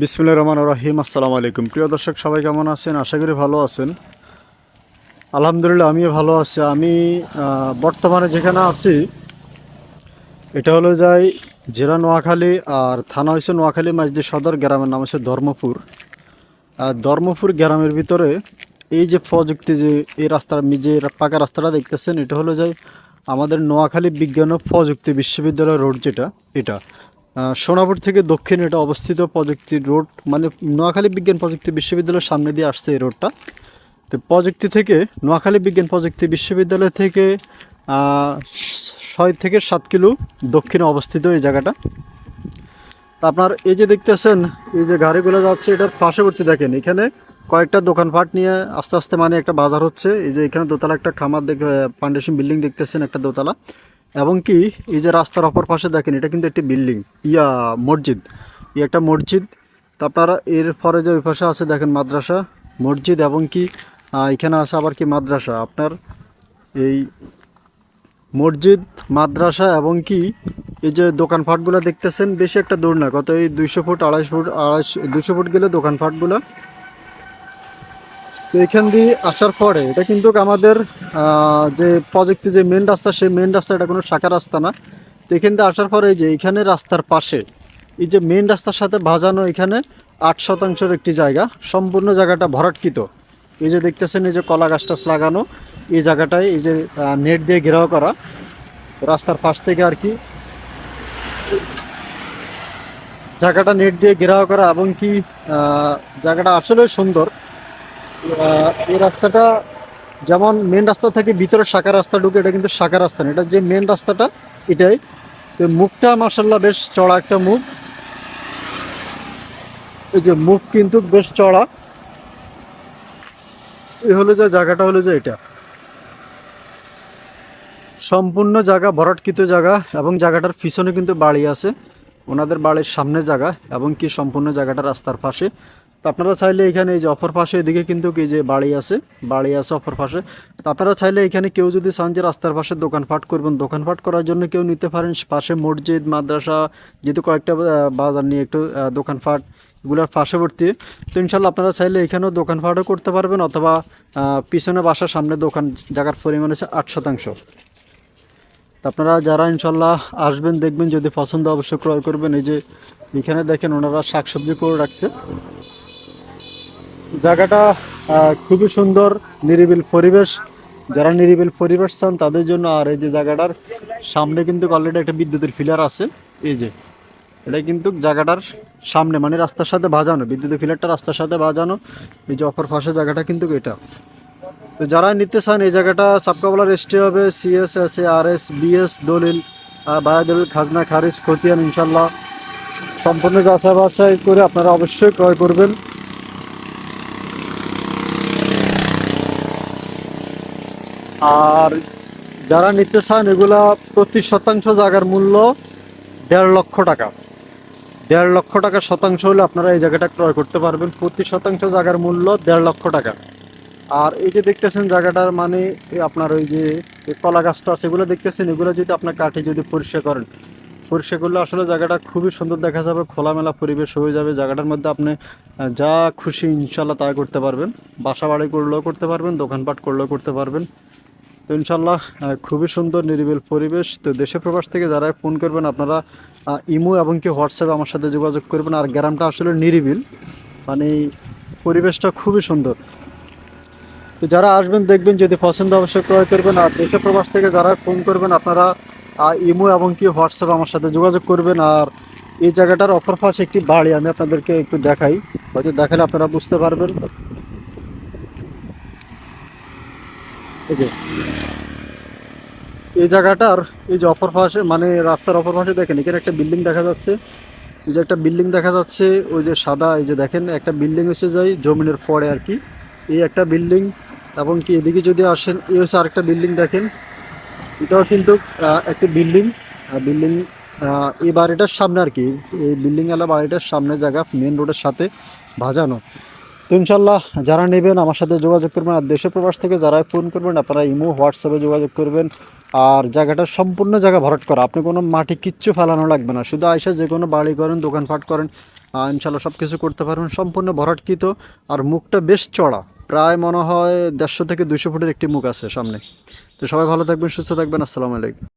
বিসমিল্লা রহমান রহিম, আসসালামু আলাইকুম। প্রিয় দর্শক, সবাই কেমন আছেন? আশা করি ভালো আছেন। আলহামদুলিল্লাহ, আমিও ভালো আছি। আমি বর্তমানে যেখানে আছি, এটা হলো যাই জেলা নোয়াখালী আর থানা হয়েছে নোয়াখালী মাঝদি সদর, গ্রামের নাম হচ্ছে ধর্মপুর। আর ধর্মপুর গ্রামের ভিতরে এই যে প্রযুক্তি যে এই রাস্তা যে পাকা রাস্তাটা দেখতেছেন, এটা হলো যাই আমাদের নোয়াখালী বিজ্ঞান ও প্রযুক্তি বিশ্ববিদ্যালয় রোড যেটা, এটা। সোনাপুর থেকে দক্ষিণ এটা অবস্থিত প্রযুক্তি রোড মানে নোয়াখালী বিজ্ঞান প্রযুক্তি বিশ্ববিদ্যালয়ের সামনে দিয়ে আসছে এই রোডটা। তো প্রযুক্তি থেকে, নোয়াখালী বিজ্ঞান প্রযুক্তি বিশ্ববিদ্যালয় থেকে ছয় থেকে সাত কিলো দক্ষিণে অবস্থিত এই জায়গাটা। তা আপনার এই যে দেখতেছেন, এই যে গাড়িগুলো যাচ্ছে, এটার পার্শ্ববর্তী দেখেন, এখানে কয়েকটা দোকানপাট নিয়ে আস্তে আস্তে মানে একটা বাজার হচ্ছে। এই যে এখানে দোতলা একটা খামার দেখে ফাউন্ডেশন বিল্ডিং দেখতেছেন একটা দোতলা। এবং কি, এই যে রাস্তার অপর পাশে দেখেন, এটা কিন্তু একটি বিল্ডিং। ইয়া, মসজিদ। ই একটা মসজিদ। তো আপনারা এর পরে যে ওই পাশে আছে দেখেন মাদ্রাসা, মসজিদ এবং কি এখানে আছে আবার কি মাদ্রাসা। আপনার এই মসজিদ, মাদ্রাসা এবং কি, এই যে দোকানপাটগুলো দেখতেছেন, বেশি একটা দূর না, কত এই দুইশো ফুট, আড়াইশ ফুট, আড়াইশো দুশো ফুট গেলে দোকানপাটগুলো। তো এখান দিয়ে আসার পরে এটা কিন্তু আমাদের যে প্রজেক্টে যে মেন রাস্তা, সেই মেন রাস্তা এটা কোনো শাখা রাস্তা না। তো এখান দিয়ে আসার পরে এই যে এখানে রাস্তার পাশে, এই যে মেন রাস্তার সাথে ভাজানো এখানে আট শতাংশের একটি জায়গা, সম্পূর্ণ জায়গাটা ভরাটকৃত। এই যে দেখতেছেন, এই যে কলা গাছ টাছ লাগানো, এই জায়গাটায় এই যে নেট দিয়ে ঘেরাও করা, রাস্তার পাশ থেকে আর কি। জায়গাটা নেট দিয়ে ঘেরাও করা এবং কি জায়গাটা আসলে সুন্দর। এই রাস্তাটা যেমন মেন রাস্তা থেকে ভিতরে শাখা রাস্তা ঢুকে, এটা কিন্তু শাখা রাস্তা না, এটা যে মেন রাস্তাটা, এটাই। তো মুখটা মার্শাল্লাহ বেশ চড়া একটা মুখ। এই যে মুখ কিন্তু বেশ চড়া। এ হলো যে জায়গাটা হলো যে এটা। সম্পূর্ণ জায়গা, ভরাটকৃত জায়গা, এবং জায়গাটার পিছনে কিন্তু বাড়ি আছে। ওনাদের বাড়ির সামনে জায়গা, এবং কি সম্পূর্ণ জায়গাটা রাস্তার পাশে। তো আপনারা চাইলে এখানে এই যে অপর পাশে এদিকে কিন্তু এই যে বাড়ি আছে বাড়ি আছে অপর পাশে। তো আপনারা চাইলে এখানে কেউ যদি চান যে রাস্তার পাশে দোকানপাট করবেন, দোকানপাট করার জন্য কেউ নিতে পারেন। পাশে মসজিদ, মাদ্রাসা, যেহেতু কয়েকটা বাজার নিয়ে একটু দোকানপাট এগুলোর পার্শ্ববর্তী তো ইনশাল্লাহ আপনারা চাইলে এখানেও দোকানপাটও করতে পারবেন অথবা পিছনে বাসার সামনে দোকান জায়গার পরিমাণ আছে আট শতাংশ। আপনারা যারা ইনশাল্লাহ আসবেন, দেখবেন যদি পছন্দ অবশ্যই ক্রয় করবেন। এই যে এখানে দেখেন ওনারা শাকসবজি করে রাখছে। জায়গাটা খুবই সুন্দর, নিরিবিল পরিবেশ। যারা নিরিবিল পরিবেশ চান, তাদের জন্য আর এই যে জায়গাটার সামনে কিন্তু অলরেডি একটা বিদ্যুতের ফিলার আছে। এই যে, এটা কিন্তু জায়গাটার সামনে মানে রাস্তার সাথে বাজানো, বিদ্যুতের ফিলারটা রাস্তার সাথে বাজানো। এই যে অপর পাশে জায়গাটা কিন্তু এটা। তো যারা নিতে চান, এই জায়গাটা সাবকাবলা রেস্টে হবে CS S A R S BS দলিল বায়া দলিল খাজনা, খারিজ, খতিয়ান ইনশাল্লাহ সম্পূর্ণ যাচাই বাছাই করে আপনারা অবশ্যই ক্রয় করবেন। আর যারা নিতে চান, এগুলা প্রতি শতাংশ জায়গার মূল্য দেড় লক্ষ টাকা। দেড় লক্ষ টাকা শতাংশ হলে আপনারা এই জায়গাটা ক্রয় করতে পারবেন। প্রতি শতাংশ জায়গার মূল্য দেড় লক্ষ টাকা। আর এই যে দেখতেছেন জায়গাটার মানে আপনার ওই যে কলা গাছটা আছে, এগুলো দেখতেছেন? এগুলো যদি আপনার কাঠে যদি পরিষ্কার করেন, পরিষ্কার করলে আসলে জায়গাটা খুবই সুন্দর দেখা যাবে, খোলামেলা পরিবেশ হয়ে যাবে। জায়গাটার মধ্যে আপনি যা খুশি ইনশাল্লাহ তা করতে পারবেন। বাসা বাড়ি করলেও করতে পারবেন, দোকানপাট করলেও করতে পারবেন। তো ইনশাল্লাহ খুবই সুন্দর, নিরিবিল পরিবেশ। তো দেশে প্রবাস থেকে যারা ফোন করবেন, আপনারা ইমো এবং কি হোয়াটসঅ্যাপে আমার সাথে যোগাযোগ করবেন। আর গ্রামটা আসলে নিরিবিল। মানে পরিবেশটা খুবই সুন্দর। তো যারা আসবেন, দেখবেন যদি পছন্দ অবশ্যই ক্রয় করবেন। আর দেশে প্রবাস থেকে যারা ফোন করবেন, আপনারা ইমো এবং কি হোয়াটসঅ্যাপ আমার সাথে যোগাযোগ করবেন। আর এই জায়গাটার অপর পাশে একটি বাড়ি, আমি আপনাদেরকে একটু দেখাই। হয়তো দেখালে আপনারা বুঝতে পারবেন। এই যে এই জায়গাটার এই যে অপর পাশে মানে রাস্তার অপর পাশে দেখেন, এখানে একটা বিল্ডিং দেখা যাচ্ছে। এই যে একটা বিল্ডিং দেখা যাচ্ছে, ওই যে সাদা, এই যে দেখেন, একটা বিল্ডিং এসে যায় জমিনের পরে আর কি। এই একটা বিল্ডিং এবং কি এদিকে যদি আসেন, এই হচ্ছে আরেকটা বিল্ডিং দেখেন। এটাও কিন্তু একটি বিল্ডিং। বিল্ডিং এই বাড়িটার সামনে আর কি, এই বিল্ডিং এলা বাড়িটার সামনে জায়গা মেন রোডের সাথে ভাজানো তো ইনশাল্লাহ যারা নেবেন আমার সাথে যোগাযোগ করবেন আর দেশে প্রবাস থেকে যারা ফোন করবেন আপনারা ইমো, হোয়াটসঅ্যাপে যোগাযোগ করবেন। আর জায়গাটা সম্পূর্ণ জায়গা ভরাট করা। আপনি কোনো মাটি কিচ্ছু ফেলানো লাগবে না। শুধু আইসা যে কোনো বাড়ি করেন দোকানপাট করেন ইনশাল্লাহ সব কিছু করতে পারবেন। সম্পূর্ণ ভরাটকৃত আর মুখটা বেশ চড়া প্রায় মনে হয় দেড়শো থেকে দুশো ফুটের একটি মুখ আছে সামনে। তো সবাই ভালো থাকবেন, সুস্থ থাকবেন। আসসালামু আলাইকুম।